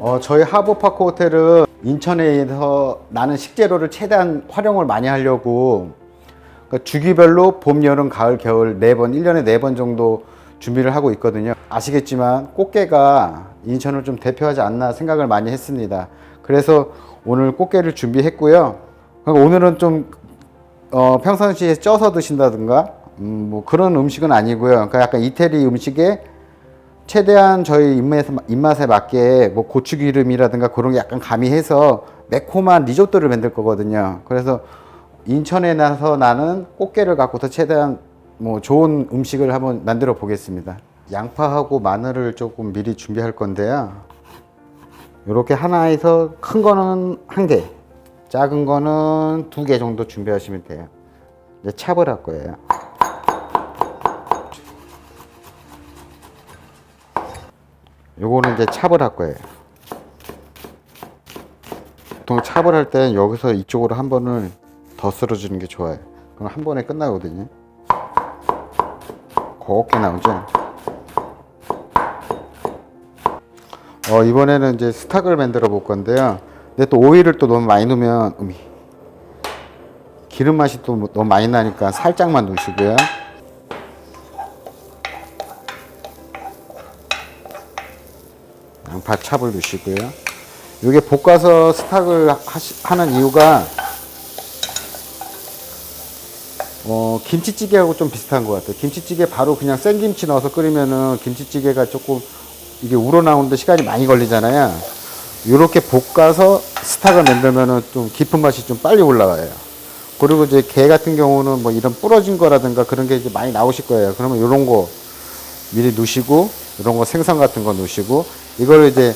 어, 저희 하버파크 호텔은 인천에서 나는 식재료를 최대한 활용을 많이 하려고 그러니까 주기별로 봄, 여름, 가을, 겨울 네 번, 1년에 네 번 정도 준비를 하고 있거든요. 아시겠지만 꽃게가 인천을 좀 대표하지 않나 생각을 많이 했습니다. 그래서 오늘 꽃게를 준비했고요. 그러니까 오늘은 좀 어, 평상시에 쪄서 드신다든가 음, 뭐 그런 음식은 아니고요. 그러니까 약간 이태리 음식에 최대한 저희 입맛에, 입맛에 맞게 뭐 고추기름이라든가 그런 게 약간 가미해서 매콤한 리조또를 만들 거거든요. 그래서 인천에 나서 나는 꽃게를 갖고서 최대한 뭐 좋은 음식을 한번 만들어 보겠습니다. 양파하고 마늘을 조금 미리 준비할 건데요. 이렇게 하나에서 큰 거는 한 개, 작은 거는 두 개 정도 준비하시면 돼요. 이제 할 거예요. 요거는 이제 찹을 할 거예요. 보통 찹을 할땐 여기서 이쪽으로 한 번을 더 쓸어주는 게 좋아요. 그럼 한 번에 끝나거든요. 곱게 나오죠. 어, 이번에는 이제 스탁을 만들어 볼 건데요. 근데 또 오일을 또 너무 많이 넣으면 음이 기름 맛이 또 너무 많이 나니까 살짝만 넣으시고요. 찹을 넣으시고요. 이게 볶아서 스탁을 하시, 하는 이유가 어, 김치찌개하고 좀 비슷한 것 같아요. 김치찌개 바로 그냥 생김치 넣어서 끓이면은 김치찌개가 조금 이게 우러나오는데 시간이 많이 걸리잖아요. 이렇게 볶아서 스탁을 만들면은 좀 깊은 맛이 좀 빨리 올라와요. 그리고 이제 게 같은 경우는 뭐 이런 부러진 거라든가 그런 게 이제 많이 나오실 거예요. 그러면 이런 거 미리 넣으시고 이런 거 생선 같은 거 넣으시고 이걸 이제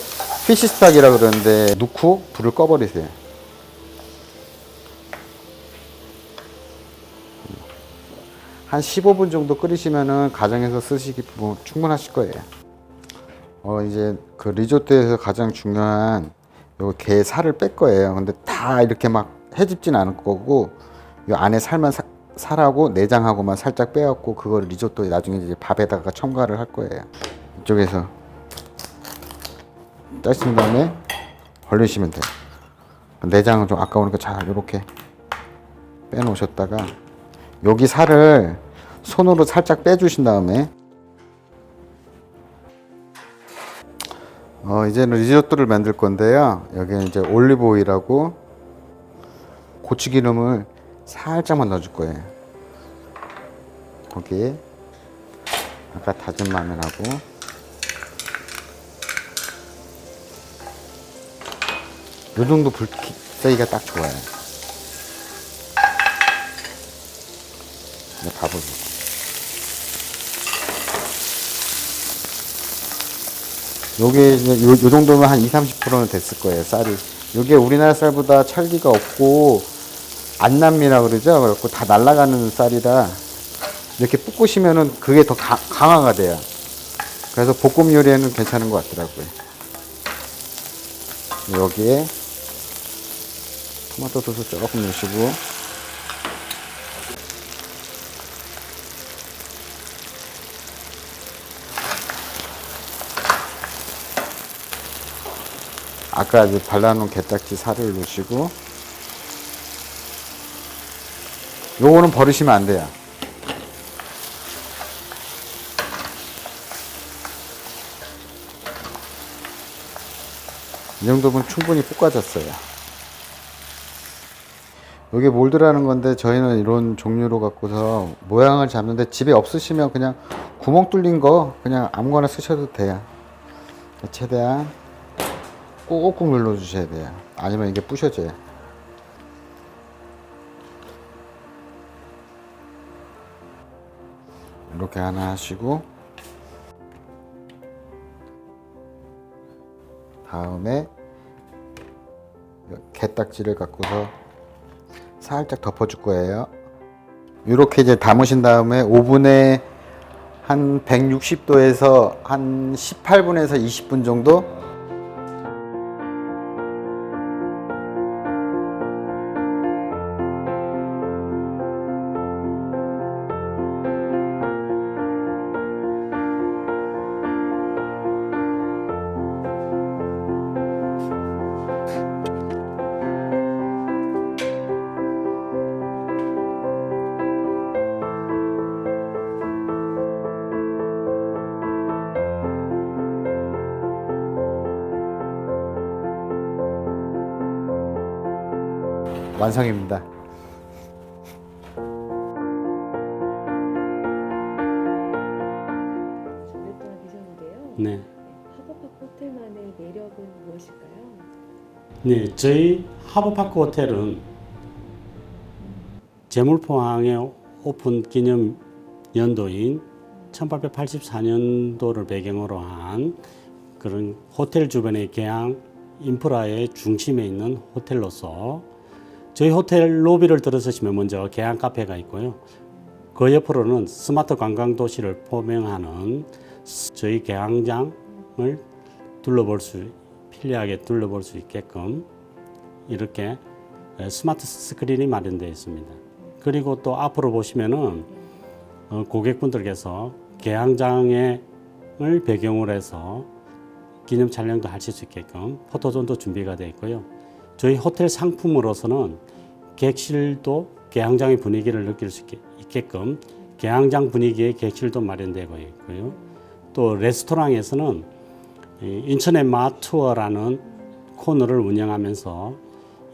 피시 스탁이라 그러는데 넣고 불을 꺼버리세요. 한 15분 정도 끓이시면은 가정에서 쓰시기 뭐 충분하실 거예요. 어 이제 그 리조또에서 가장 중요한 요게 살을 뺄 거예요. 근데 다 이렇게 막 해집진 않을 거고 요 안에 살만 사- 살하고 내장하고만 살짝 빼갖고 그걸 리조또에 나중에 이제 밥에다가 첨가를 할 거예요. 이쪽에서 따신 다음에 벌리시면 돼요. 내장은 좀 아까우니까 잘 이렇게 빼놓으셨다가 여기 살을 손으로 살짝 빼주신 다음에 어, 이제는 리조또를 만들 건데요. 여기 이제 올리브 오일하고 고추기름을 살짝만 넣어줄 거예요. 거기에 아까 다진 마늘하고 요 정도 불 세기가 딱 좋아요. 이제 밥을 넣고. 요게 이제 요, 요 정도면 한 2, 30%는 됐을 거예요, 쌀이. 요게 우리나라 쌀보다 찰기가 없고, 안남미라 그러죠? 그래갖고 다 날아가는 쌀이라, 이렇게 볶으시면은 그게 더 가- 강화가 돼요. 그래서 볶음 요리에는 괜찮은 것 같더라고요. 여기에 토마토 소스 조금 넣으시고, 아까 이제 발라놓은 게딱지 살을 넣으시고 요거는 버리시면 안 돼요. 이 정도면 충분히 볶아졌어요. 여기 몰드라는 건데 저희는 이런 종류로 갖고서 모양을 잡는데 집에 없으시면 그냥 구멍 뚫린 거 그냥 아무거나 쓰셔도 돼요. 최대한 꾹꾹 눌러 주셔야 돼요. 아니면 이게 부셔져요. 이렇게 하나 하시고 다음에 게딱지를 갖고서 살짝 덮어줄 거예요. 이렇게 이제 담으신 다음에 오븐에 한 160도에서 한 18분에서 20분 정도 완성입니다. 오랫동안 계셨는데요. 네. 하버파크 호텔만의 매력은 무엇일까요? 네, 저희 하버파크 호텔은 제물포항의 오픈 기념 연도인 1884년도를 배경으로 한 그런 호텔 주변의 개항 인프라의 중심에 있는 호텔로서 저희 호텔 로비를 들어서시면 먼저 개항 카페가 있고요. 그 옆으로는 스마트 관광 도시를 포명하는 저희 개항장을 둘러볼 수 편리하게 둘러볼 수 있게끔 이렇게 스마트 스크린이 마련되어 있습니다. 그리고 또 앞으로 보시면은 어, 고객분들께서 개항장을 배경으로 해서 기념 촬영도 하실 수 있게끔 포토존도 준비가 되어 있고요. 저희 호텔 상품으로서는 객실도 개항장의 분위기를 느낄 수 있게, 있게끔 개항장 분위기의 객실도 마련되고 있고요. 또 레스토랑에서는 이 인천의 마투어라는 코너를 운영하면서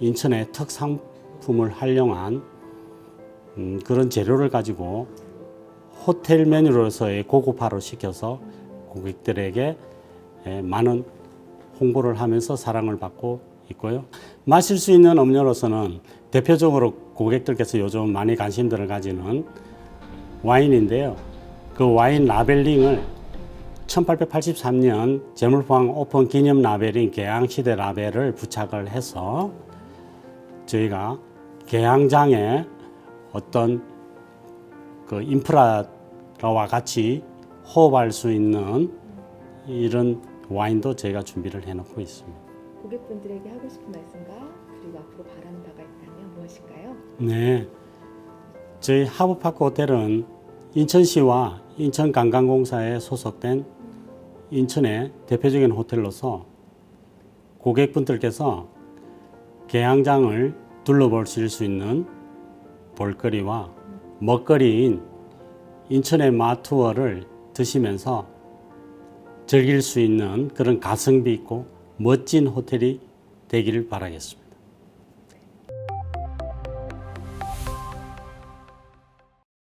인천의 특상품을 활용한 음, 그런 재료를 가지고 호텔 메뉴로서의 고급화를 시켜서 고객들에게 에, 많은 홍보를 하면서 사랑을 받고 있고요. 마실 수 있는 음료로서는 대표적으로 고객들께서 요즘 많이 관심들을 가지는 와인인데요. 그 와인 라벨링을 1883년 제물포항 오픈 기념 라벨인 개항시대 라벨을 부착을 해서 저희가 개항장에 어떤 그 인프라와 같이 호흡할 수 있는 이런 와인도 저희가 준비를 해놓고 있습니다. 고객분들에게 하고 싶은 말씀과 그리고 앞으로 바라는 바가 있다면 무엇일까요? 네. 저희 하버파크 호텔은 인천시와 인천관광공사에 소속된 인천의 대표적인 호텔로서 고객분들께서 개항장을 둘러보실 수 있는 볼거리와 먹거리인 인천의 마투어를 드시면서 즐길 수 있는 그런 가성비 있고 멋진 호텔이 되기를 바라겠습니다.